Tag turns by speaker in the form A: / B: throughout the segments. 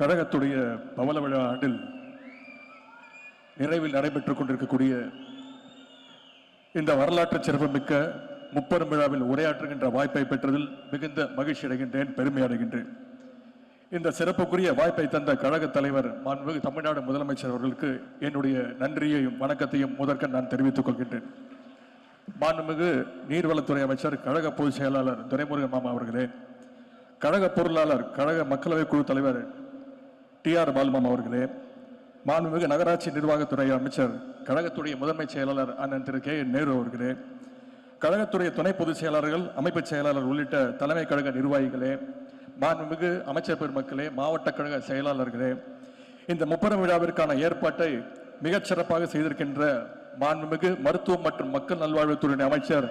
A: கழகத்துடைய பவள விழா ஆண்டில் நிறைவில் நடைபெற்றுக் கொண்டிருக்கக்கூடிய இந்த வரலாற்று சிறப்புமிக்க முப்பெரும் விழாவில் உரையாற்றுகின்ற வாய்ப்பை பெற்றதில் மிகுந்த மகிழ்ச்சி அடைகின்றேன் பெருமை அடைகின்றேன். இந்த சிறப்புக்குரிய வாய்ப்பை தந்த கழக தலைவர் மாண்புமிகு தமிழ்நாடு முதலமைச்சர் அவர்களுக்கு என்னுடைய நன்றியையும் வணக்கத்தையும் முதற்க நான் தெரிவித்துக் கொள்கின்றேன். மாண்புமிகு நீர்வளத்துறை அமைச்சர் கழக பொதுச் செயலாளர் துரைமுருகன் மாமா அவர்களே கழக பொருளாளர் கழக மக்களவை குழு தலைவர் டி ஆர் பால்மம் அவர்களே மாண்புமிகு நகராட்சி நிர்வாகத்துறை அமைச்சர் கழகத்துடைய முதன்மை செயலாளர் அண்ணன் திரு. கே. நேரு அவர்களே கழகத்துடைய துணை பொதுச் செயலாளர்கள் அமைப்பு செயலாளர் உள்ளிட்ட தலைமை கழக நிர்வாகிகளே மாண்புமிகு அமைச்சர் பெருமக்களே மாவட்ட கழக செயலாளர்களே இந்த முப்பெரும் விழாவிற்கான ஏற்பாட்டை மிகச்சிறப்பாக செய்திருக்கின்ற மாண்புமிகு மருத்துவம் மற்றும் மக்கள் நல்வாழ்வுத்துறை அமைச்சர்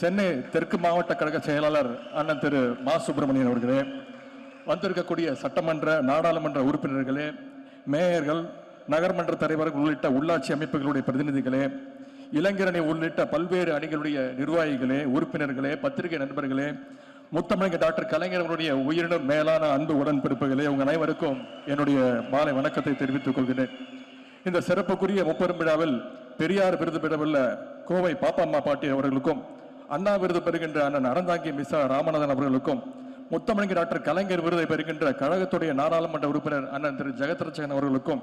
A: சென்னை தெற்கு மாவட்ட கழக செயலாளர் அண்ணன் திரு. மா. சுப்பிரமணியன் அவர்களே வந்திருக்கக்கூடிய சட்டமன்ற நாடாளுமன்ற உறுப்பினர்களே மேயர்கள் நகர்மன்ற தலைவர்கள் உள்ளிட்ட உள்ளாட்சி அமைப்புகளுடைய பிரதிநிதிகளே இளைஞரணி உள்ளிட்ட பல்வேறு அணிகளுடைய நிர்வாகிகளே உறுப்பினர்களே பத்திரிகை நண்பர்களே முத்தமிழக டாக்டர் கலைஞர் அவருடைய மேலான அன்பு உடன்பிறப்புகளே உங்கள் அனைவருக்கும் என்னுடைய மாலை வணக்கத்தை தெரிவித்துக் கொள்கிறேன். இந்த சிறப்புக்குரிய முப்பெரும் விழாவில் பெரியார் விருது பெறவுள்ள கோவை பாப்பாம்மா பாட்டி அவர்களுக்கும் அண்ணா விருது பெறுகின்ற அண்ணன் அறந்தாங்கி மிஸ்ஸா ராமநாதன் அவர்களுக்கும் முத்தமிழங்க டாக்டர் கலைஞர் விருதை பெறுகின்ற கழகத்துடைய நாடாளுமன்ற உறுப்பினர் அண்ணன் திரு ஜெகத்ரட்சகன் அவர்களுக்கும்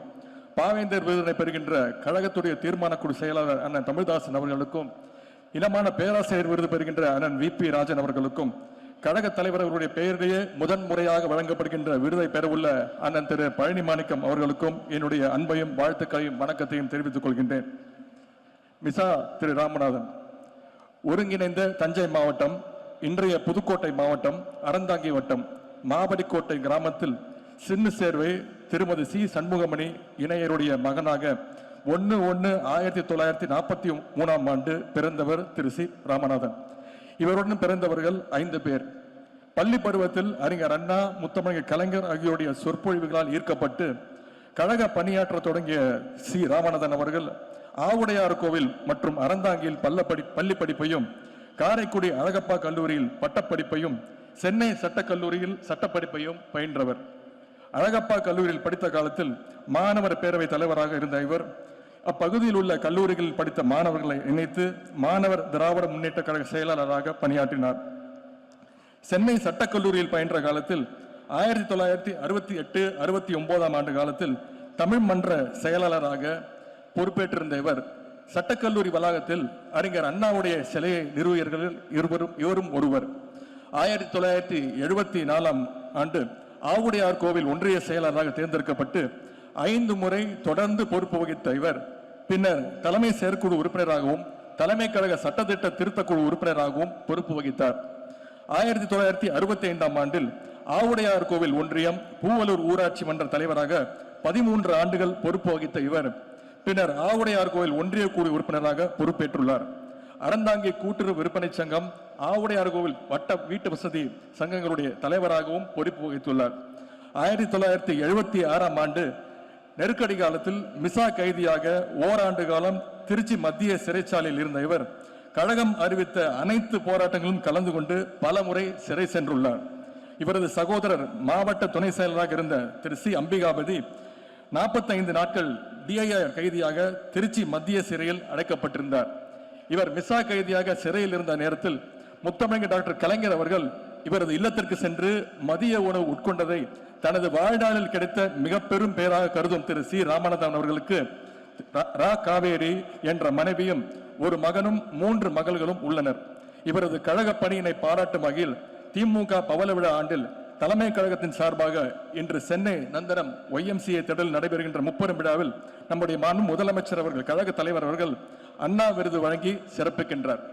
A: பாவேந்தர் விருதினை பெறுகின்ற கழகத்துடைய தீர்மான குழு செயலாளர் அண்ணன் தமிழ்தாசன் அவர்களுக்கும் இனமான பேராசிரியர் விருது பெறுகின்ற அண்ணன் வி பி ராஜன் அவர்களுக்கும் கழக தலைவர் அவருடைய பெயரிலேயே முதன் முறையாக வழங்கப்படுகின்ற விருதை பெறவுள்ள அண்ணன் திரு பழனி மாணிக்கம் அவர்களுக்கும் என்னுடைய அன்பையும் வாழ்த்துக்களையும் வணக்கத்தையும் தெரிவித்துக் கொள்கின்றேன். மிசா திரு ராமநாதன். ஒருங்கிணைந்த தஞ்சை மாவட்டம் இன்றைய புதுக்கோட்டை மாவட்டம் அறந்தாங்கி வட்டம் மாபடிக்கோட்டை கிராமத்தில் சின்ன சேர்வை திருமதி சி. சண்முகமணி இணையருடைய மகனாக ஒன்று ஒன்று ஆயிரத்தி தொள்ளாயிரத்தி நாற்பத்தி மூணாம் ஆண்டு பிறந்தவர் திரு. சி. ராமநாதன். இவருடன் பிறந்தவர்கள் ஐந்து பேர். பள்ளி பருவத்தில் அறிஞர் அண்ணா முத்தமிழக கலைஞர் ஆகியோருடைய சொற்பொழிவுகளால் ஈர்க்கப்பட்டு கழக பணியாற்ற தொடங்கிய சி. ராமநாதன் அவர்கள் ஆவுடையார் கோவில் மற்றும் அறந்தாங்கியில் பள்ளப்படி பள்ளி படிப்பையும் காரைக்குடி அழகப்பா கல்லூரியில் பட்டப்படிப்பையும் சென்னை சட்டக்கல்லூரியில் சட்டப்படிப்பையும் பயின்றவர். அழகப்பா கல்லூரியில் படித்த காலத்தில் மாணவர் பேரவை தலைவராக இருந்த இவர் அப்பகுதியில் உள்ள கல்லூரிகளில் படித்த மாணவர்களை இணைத்து மாணவர் திராவிட முன்னேற்ற கழக செயலாளராக பணியாற்றினார். சென்னை சட்டக்கல்லூரியில் பயின்ற காலத்தில் ஆயிரத்தி தொள்ளாயிரத்தி அறுபத்தி எட்டு அறுபத்தி ஒன்பதாம் ஆண்டு காலத்தில் தமிழ் மன்ற செயலாளராக பொறுப்பேற்றிருந்த இவர் சட்டக்கல்லூரி வளாகத்தில் அறிஞர் அண்ணாவுடைய சிலையை நிறுவியர்களில் இருவரும் இவரும் ஒருவர். ஆயிரத்தி தொள்ளாயிரத்தி எழுபத்தி நாலாம் ஆண்டு ஆவுடையார் கோவில் ஒன்றிய செயலாளராக தேர்ந்தெடுக்கப்பட்டு ஐந்து முறை தொடர்ந்து பொறுப்பு வகித்த இவர் பின்னர் தலைமை செயற்குழு உறுப்பினராகவும் தலைமை கழக சட்டத்திட்ட திருத்தக்குழு உறுப்பினராகவும் பொறுப்பு வகித்தார். ஆயிரத்தி தொள்ளாயிரத்தி அறுபத்தி ஐந்தாம் ஆண்டில் ஆவுடையார் கோவில் ஒன்றியம் பூவலூர் ஊராட்சி மன்ற தலைவராக பதிமூன்று ஆண்டுகள் பொறுப்பு வகித்த இவர் பின்னர் ஆவுடையார் கோயில் ஒன்றிய குழு உறுப்பினராக பொறுப்பேற்றுள்ளார். அறந்தாங்கி கூட்டுறவு விற்பனை சங்கம் ஆவுடையார் கோவில் வட்ட வீட்டு வசதி சங்கங்களுடைய தலைவராகவும் பொறுப்பு வகித்துள்ளார். ஆயிரத்தி தொள்ளாயிரத்தி எழுபத்தி ஆறாம் ஆண்டு நெருக்கடி காலத்தில் மிசா கைதியாக ஓராண்டு காலம் திருச்சி மத்திய சிறைச்சாலையில் இருந்த இவர் கழகம் அறிவித்த அனைத்து போராட்டங்களும் கலந்து கொண்டு பல முறை சிறை சென்றுள்ளார். இவரது சகோதரர் மாவட்ட துணை செயலராக இருந்த திரு சி. அம்பிகாபதி நாற்பத்தைந்து நாட்கள் டிஐஆர் கைதியாக திருச்சி மத்திய சிறையில் அடைக்கப்பட்டிருந்தார். இவர் மிசா கைதியாக சிறையில் இருந்த நேரத்தில் முத்தமிழக டாக்டர் கலைஞர் அவர்கள் இவரது இல்லத்திற்கு சென்று மதிய உணவு உட்கொண்டதை தனது வாழ்நாளில் கிடைத்த மிக பெரும் பெயராக கருதும் திரு சி. ராமநாதன் அவர்களுக்கு ரா- ரா காவேரி என்ற மனைவியும் ஒரு மகனும் மூன்று மகள்களும் உள்ளனர். இவரது கழக பணியினை பாராட்டும் வகையில் திமுக பவள விழா ஆண்டில் தலைமை கழகத்தின் சார்பாக இன்று சென்னை நந்தனம் ஒய்எம்சிஏ திடலில் நடைபெறுகின்ற முப்பெரும் விழாவில் நம்முடைய மாண்பு முதலமைச்சர் அவர்கள் கழக தலைவர் அவர்கள் அண்ணா விருது வழங்கி சிறப்பிக்கின்றார்.